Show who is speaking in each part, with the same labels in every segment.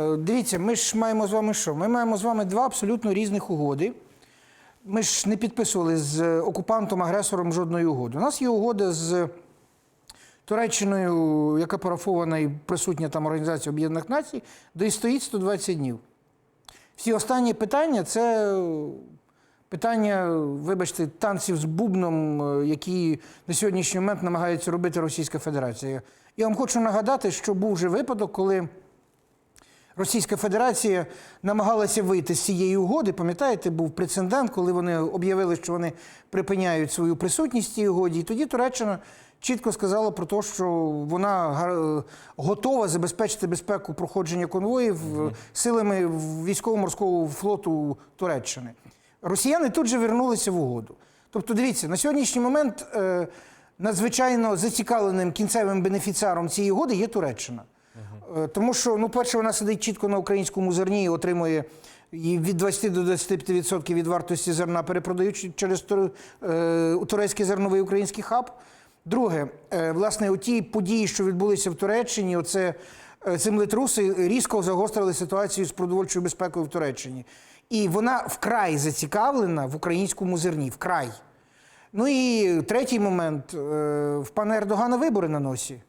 Speaker 1: Е, Дивіться, ми ж маємо з вами що? Ми маємо з вами два абсолютно різних угоди. Ми ж не підписували з окупантом-агресором жодної угоди. У нас є угода з Туреччиною, яка парафована і присутня там Організація Об'єднаних Націй, де і стоїть 120 днів. Всі останні питання це питання, вибачте, танців з бубном, е, які на сьогоднішній момент намагається робити Російська Федерація. Я вам хочу нагадати, що був вже випадок, коли Російська Федерація намагалася вийти з цієї угоди. Пам'ятаєте, був прецедент, коли вони об'явили, що вони припиняють свою присутність в цій угоді. І тоді Туреччина чітко сказала про те, що вона готова забезпечити безпеку проходження конвоїв е, силами військово-морського флоту Туреччини. Росіяни тут же вернулися в угоду. Тобто, дивіться, на сьогоднішній момент е, надзвичайно зацікавленим кінцевим бенефіціаром цієї угоди є Туреччина. Е, Тому що, ну, перше, вона сидить чітко на українському зерні і отримує від 20 до 25% від вартості зерна, перепродаючи через е, турецький зерновий український хаб. Друге, е, власне, оті події, що відбулися в Туреччині, оце землетруси різко загострили ситуацію з продовольчою безпекою в Туреччині. І вона вкрай зацікавлена в українському зерні. Вкрай. Ну і третій момент. В пана Ердогана вибори на носі.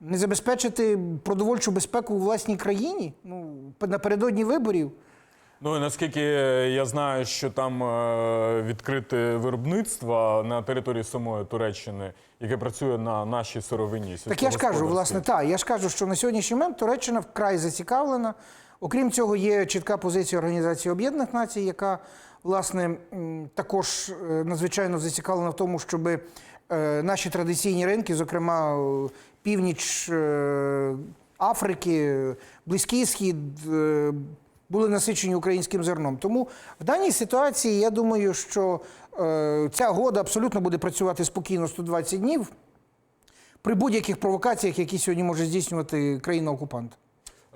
Speaker 1: Не забезпечити продовольчу безпеку у власній країні ну, напередодні виборів.
Speaker 2: Ну і наскільки я знаю, що там е, відкрите виробництво на території самої Туреччини, яке працює на нашій сировині.
Speaker 1: Так я ж кажу, власне, так. Я ж кажу, що на сьогоднішній момент Туреччина вкрай зацікавлена. Окрім цього, є чітка позиція Організації Об'єднаних Націй, яка власне також е, надзвичайно зацікавлена в тому, щоб е, наші традиційні ринки, зокрема е, північ е, Африки, е, Близький Схід, е, були насичені українським зерном. Тому в даній ситуації я думаю, що е, ця года абсолютно буде працювати спокійно 120 днів при будь-яких провокаціях, які сьогодні може здійснювати країна-окупант.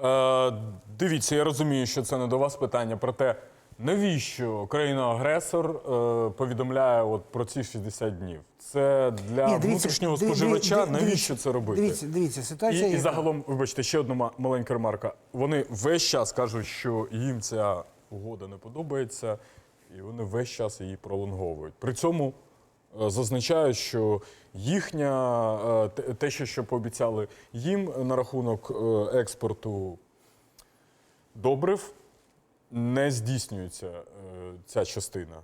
Speaker 2: Е, дивіться, я розумію, що це не до вас питання. Проте навіщо країна-агресор е, повідомляє от про ці 60 днів? Це для
Speaker 1: Ні, дивіться,
Speaker 2: внутрішнього
Speaker 1: диві-
Speaker 2: споживача.
Speaker 1: диві-
Speaker 2: навіщо це робити?
Speaker 1: Дивіться, дивіться, ситуація
Speaker 2: І, і
Speaker 1: яка?
Speaker 2: загалом, вибачте, ще одна ма- маленька ремарка. Вони весь час кажуть, що їм ця угода не подобається, і вони весь час її пролонговують. При цьому е, зазначають, що їхня е, те- те, що, що пообіцяли їм на рахунок е, експорту добрив, не здійснюється е, ця частина.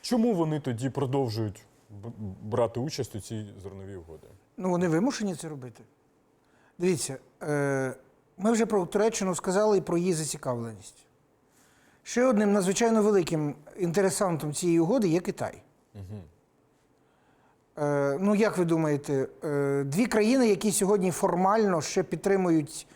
Speaker 2: Чому вони тоді продовжують брати участь у цій зерновій угоді?
Speaker 1: Ну, вони вимушені це робити. Дивіться, е, ми вже про Туреччину сказали і про її зацікавленість. Ще одним надзвичайно великим інтересантом цієї угоди є Китай. Е, ну, як ви думаєте, дві країни, які сьогодні формально ще підтримують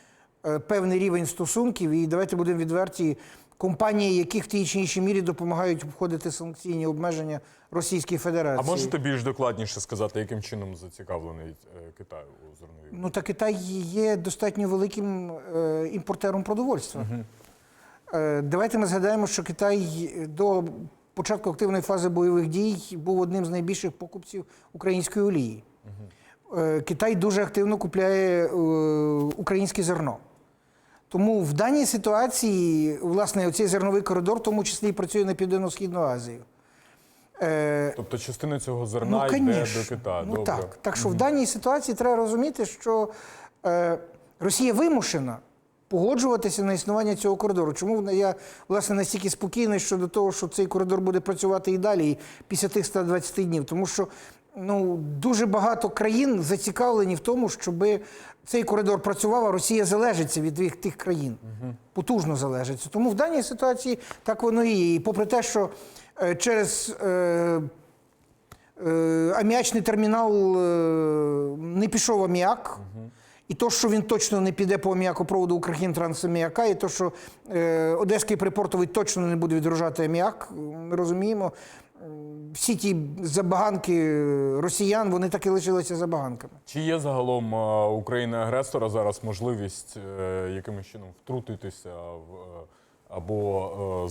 Speaker 1: певний рівень стосунків, і давайте будемо відверті, компанії, які в тій чи іншій мірі допомагають обходити санкційні обмеження Російської Федерації.
Speaker 2: А можете більш докладніше сказати, яким чином зацікавлений е, Китай у зерновій?
Speaker 1: Ну та Китай є достатньо великим е, імпортером продовольства. Е, давайте ми згадаємо, що Китай до початку активної фази бойових дій був одним з найбільших покупців української олії. Е, Китай дуже активно купляє е, українське зерно. Тому в даній ситуації, власне, оцей зерновий коридор, в тому числі і працює на Південно-Східну Азію. Е,
Speaker 2: Тобто частина цього зерна
Speaker 1: Ну,
Speaker 2: йде до Китаю.
Speaker 1: Ну,
Speaker 2: Добре.
Speaker 1: так. так що в даній ситуації треба розуміти, що е, Росія вимушена погоджуватися на існування цього коридору. Чому вона- я власне настільки спокійний щодо того, що цей коридор буде працювати і далі, і після тих 120 днів? Тому що ну, дуже багато країн зацікавлені в тому, щоб цей коридор працював, а Росія залежиться від тих- країн. Потужно залежиться. Тому в даній ситуації так воно і є. І попри те, що е, через. Е, Е, аміачний термінал е, не пішов аміак. І то, що він точно не піде по аміакопроводу Укрхімтрансаміака, і то, що е, Одеський припортовий точно не буде відгружати аміак, ми розуміємо. Всі ті забаганки росіян, вони так і лишилися забаганками.
Speaker 2: Чи є загалом е, у країни-агресора зараз можливість е, якимось чином втрутитися в, е, або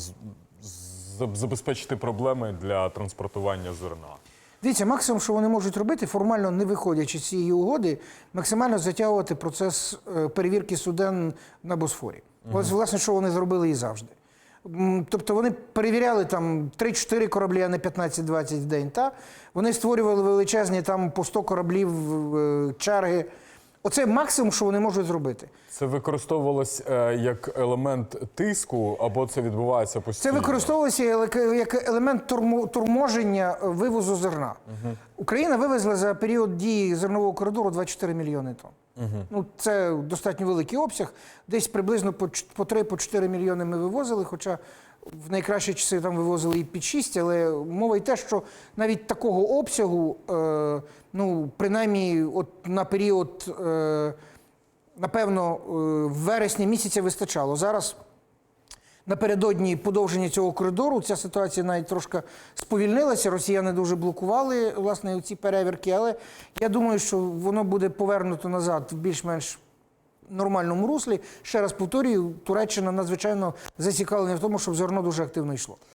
Speaker 2: забезпечити проблеми для транспортування зерна?
Speaker 1: Дивіться, максимум, що вони можуть робити, формально не виходячи з цієї угоди, максимально затягувати процес перевірки суден на Босфорі. Ось, власне, що вони зробили і завжди. Тобто вони перевіряли там 3-4 кораблі, а не 15-20 в день. Та? Вони створювали величезні там по 100 кораблів е, черги. Оце максимум, що вони можуть зробити.
Speaker 2: Це використовувалось е, як елемент тиску, або це відбувається постійно?
Speaker 1: Це використовувалося як- як елемент турмо- турможення е, вивозу зерна. Україна вивезла за період дії зернового коридору 24 мільйони тонн. Ну, це достатньо великий обсяг. Десь приблизно по 3-4 мільйони ми вивозили, хоча в найкращі часи там вивозили і під 6, але мова й те, що навіть такого обсягу, е, ну, принаймні, от на період, е, напевно, е, в вересні місяця вистачало. Зараз Напередодні подовження цього коридору ця ситуація навіть трошки сповільнилася. Росіяни дуже блокували власне ці перевірки, але я думаю, що воно буде повернуто назад в більш-менш нормальному руслі. Ще раз повторюю, Туреччина надзвичайно зацікавлена в тому, щоб зерно дуже активно йшло.